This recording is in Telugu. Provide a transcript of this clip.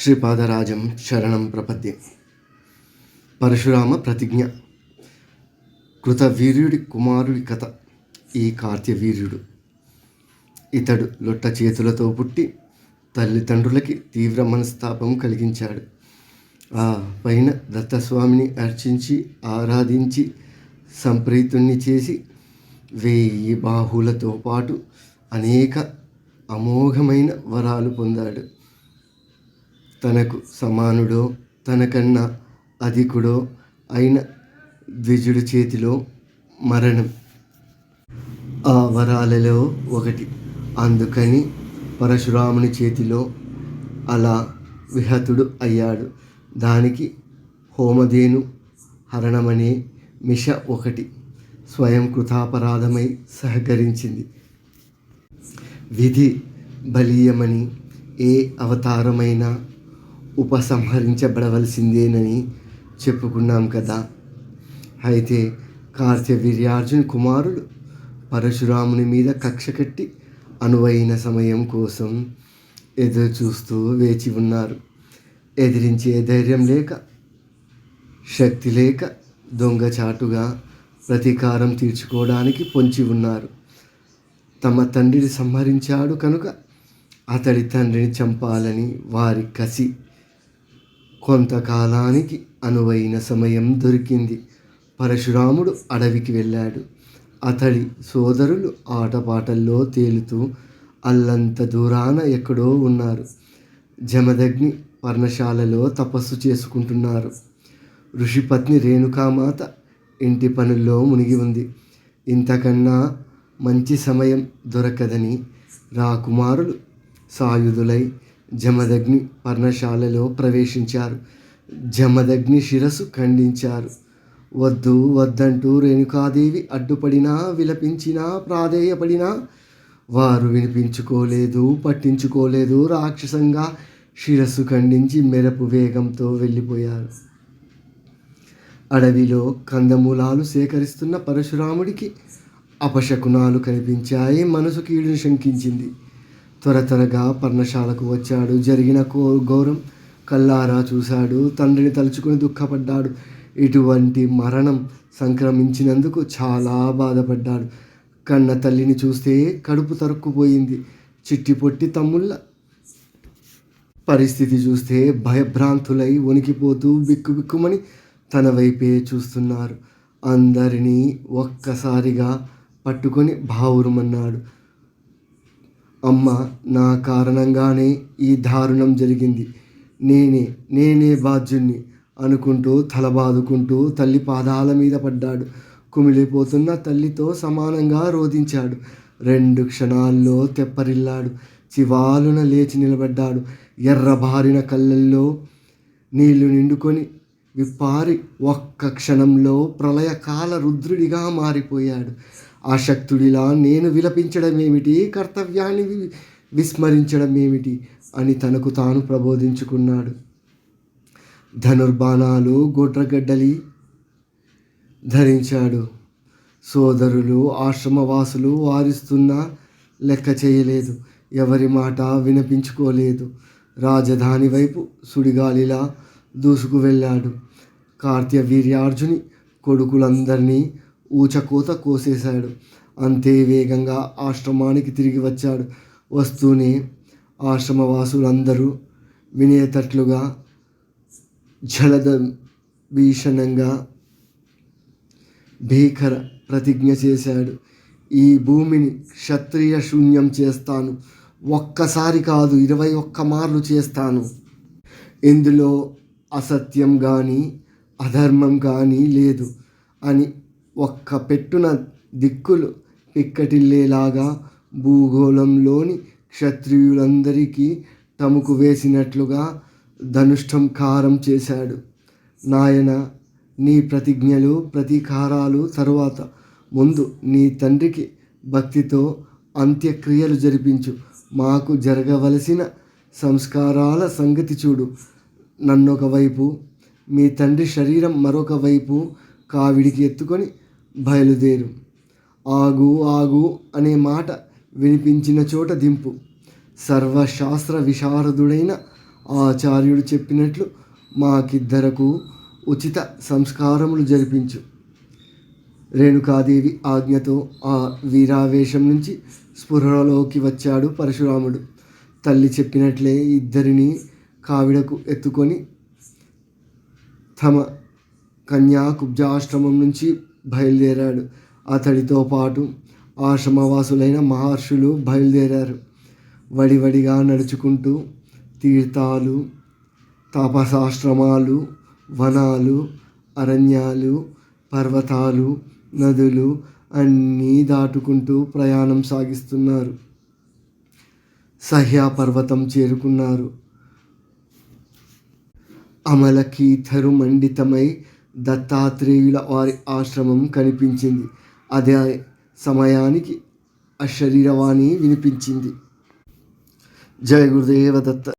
శ్రీపాదరాజం శరణం ప్రపద్యే. పరశురామ ప్రతిజ్ఞ. కృతవీర్యుడి కుమారుడి కథ. ఈ కార్త్యవీర్యుడు ఇతడు లొట్ట చేతులతో పుట్టి తల్లిదండ్రులకి తీవ్ర మనస్తాపం కలిగించాడు. ఆ పైన దత్తస్వామిని అర్చించి ఆరాధించి సంప్రీతుణ్ణి చేసి వెయ్యి బాహులతో పాటు అనేక అమోఘమైన వరాలు పొందాడు. తనకు సమానుడో తనకన్నా అధికుడో అయిన ద్విజుడి చేతిలో మరణం. ఆ వరాలలో ఒకటి. అందుకని పరశురాముని చేతిలో అలా విహతుడు అయ్యాడు. దానికి హోమధేను హరణమనే మిష ఒకటి స్వయం కృతాపరాధమై సహకరించింది. విధి బలీయమని ఏ అవతారమైనా ఉపసంహరించబడవలసిందేనని చెప్పుకున్నాం కదా. అయితే కార్తవీర్యార్జున్ కుమారుడు పరశురాముని మీద కక్ష కట్టి అనువైన సమయం కోసం ఎదురు చూస్తూ వేచి ఉన్నారు. ఎదిరించే ధైర్యం లేక శక్తి లేక దొంగచాటుగా ప్రతీకారం తీర్చుకోవడానికి పొంచి ఉన్నారు. తమ తండ్రిని సంహరించాడు కనుక అతడి తండ్రిని చంపాలని వారి కసి కొంతకాలానికి అనువైన సమయం దొరికింది. పరశురాముడు అడవికి వెళ్ళాడు. అతడి సోదరులు ఆటపాటల్లో తేలుతూ అల్లంత దూరాన ఎక్కడో ఉన్నారు. జమదగ్ని పర్ణశాలలో తపస్సు చేసుకుంటున్నారు. ఋషిపత్ని రేణుకామాత ఇంటి పనుల్లో మునిగి ఉంది. ఇంతకన్నా మంచి సమయం దొరకదని రాకుమారులు సాయుధులై జమదగ్ని పర్ణశాలలో ప్రవేశించారు. జమదగ్ని శిరస్సు ఖండించారు. వద్దు వద్దంటూ రేణుకాదేవి అడ్డుపడినా విలపించినా ప్రాధేయపడినా వారు వినిపించుకోలేదు పట్టించుకోలేదు రాక్షసంగా శిరస్సు ఖండించి మెరపు వేగంతో వెళ్ళిపోయారు. అడవిలో కందమూలాలు సేకరిస్తున్న పరశురాముడికి అపశకునాలు కనిపించాయి. మనసు కీడును శంకించింది. త్వర త్వరగా పర్ణశాలకు వచ్చాడు. జరిగిన కో ఘోరం కల్లారా చూశాడు. తండ్రిని తలుచుకుని దుఃఖపడ్డాడు. ఇటువంటి మరణం సంక్రమించినందుకు చాలా బాధపడ్డాడు. కన్న తల్లిని చూస్తే కడుపు తరుక్కుపోయింది. చిట్టి పొట్టి తమ్ముళ్ళ పరిస్థితి చూస్తే భయభ్రాంతులై వణికిపోతూ బిక్కు బిక్కుమని తన వైపే చూస్తున్నారు. అందరినీ ఒక్కసారిగా పట్టుకొని బావురుమన్నాడు. అమ్మ నా కారణంగానే ఈ దారుణం జరిగింది. నేనే నేనే బాధ్యుణ్ణి అనుకుంటూ తల బాదుకుంటూ తల్లి పాదాల మీద పడ్డాడు. కుమిలిపోతున్న తల్లితో సమానంగా రోధించాడు. రెండు క్షణాల్లో తెప్పరిల్లాడు. చివాలున లేచి నిలబడ్డాడు. ఎర్రబారిన కళ్ళల్లో నీళ్ళు నిండుకొని విప్పారి ఒక్క క్షణంలో ప్రళయకాల రుద్రుడిగా మారిపోయాడు. ఆసక్తుడిలా నేను విలపించడం ఏమిటి కర్తవ్యాన్ని వి- విస్మరించడం ఏమిటి అని తనకు తాను ప్రబోధించుకున్నాడు. ధనుర్బాణాలు గొడ్రగడ్డలి ధరించాడు. సోదరులు ఆశ్రమవాసులు వారిస్తున్నా లెక్క చేయలేదు. ఎవరి మాట వినిపించుకోలేదు. రాజధాని వైపు సుడిగాలిలా దూసుకు వెళ్ళాడు కార్త్య వీర్యార్జుని కొడుకులందరినీ ఊచకోత కోసేశాడు. అంతే వేగంగా ఆశ్రమానికి తిరిగి వచ్చాడు. వస్తూనే ఆశ్రమవాసులందరూ వినేటట్లుగా జలద భీషణంగా భీకర ప్రతిజ్ఞ చేశాడు. ఈ భూమిని క్షత్రియ శూన్యం చేస్తాను. ఒక్కసారి కాదు ఇరవై ఒక్క మార్లు చేస్తాను. ఇందులో అసత్యం కానీ అధర్మం కానీ లేదు అని ఒక్క పెట్టున దిక్కులు పిక్కటిల్లేలాగా భూగోళంలోని క్షత్రియులందరికీ తమకు వేసినట్లుగా ధనుష్టం కారం చేశాడు. నాయన నీ ప్రతిజ్ఞలు ప్రతీకారాలు తరువాత ముందు నీ తండ్రికి భక్తితో అంత్యక్రియలు జరిపించు. మాకు జరగవలసిన సంస్కారాల సంగతి చూడు. నన్నొక వైపు మీ తండ్రి శరీరం మరొక వైపు కావిడికి ఎత్తుకొని బయలుదేరు. ఆగు ఆగు అనే మాట వినిపించిన చోట దింపు. సర్వశాస్త్ర విశారదుడైన ఆచార్యుడు చెప్పినట్లు మాకిద్దరకు ఉచిత సంస్కారములు జరిపించు. రేణుకాదేవి ఆజ్ఞతో ఆ వీరావేశం నుంచి స్పృహలోకి వచ్చాడు పరశురాముడు. తల్లి చెప్పినట్లే ఇద్దరిని కావిడకు ఎత్తుకొని తమ కన్యాకుబ్జాశ్రమం నుంచి బయలుదేరాడు. అతడితో పాటు ఆశ్రమవాసులైన మహర్షులు బయలుదేరారు. వడివడిగా నడుచుకుంటూ తీర్థాలు తాపసాశ్రమాలు వనాలు అరణ్యాలు పర్వతాలు నదులు అన్నీ దాటుకుంటూ ప్రయాణం సాగిస్తున్నారు. సహ్యా పర్వతం చేరుకున్నారు. అమలకీథరు మండితమై దత్తాత్రేయుల వారి ఆశ్రమం కనిపించింది. అదే సమయానికి అశరీరవాణి వినిపించింది. జయ గురుదేవ దత్త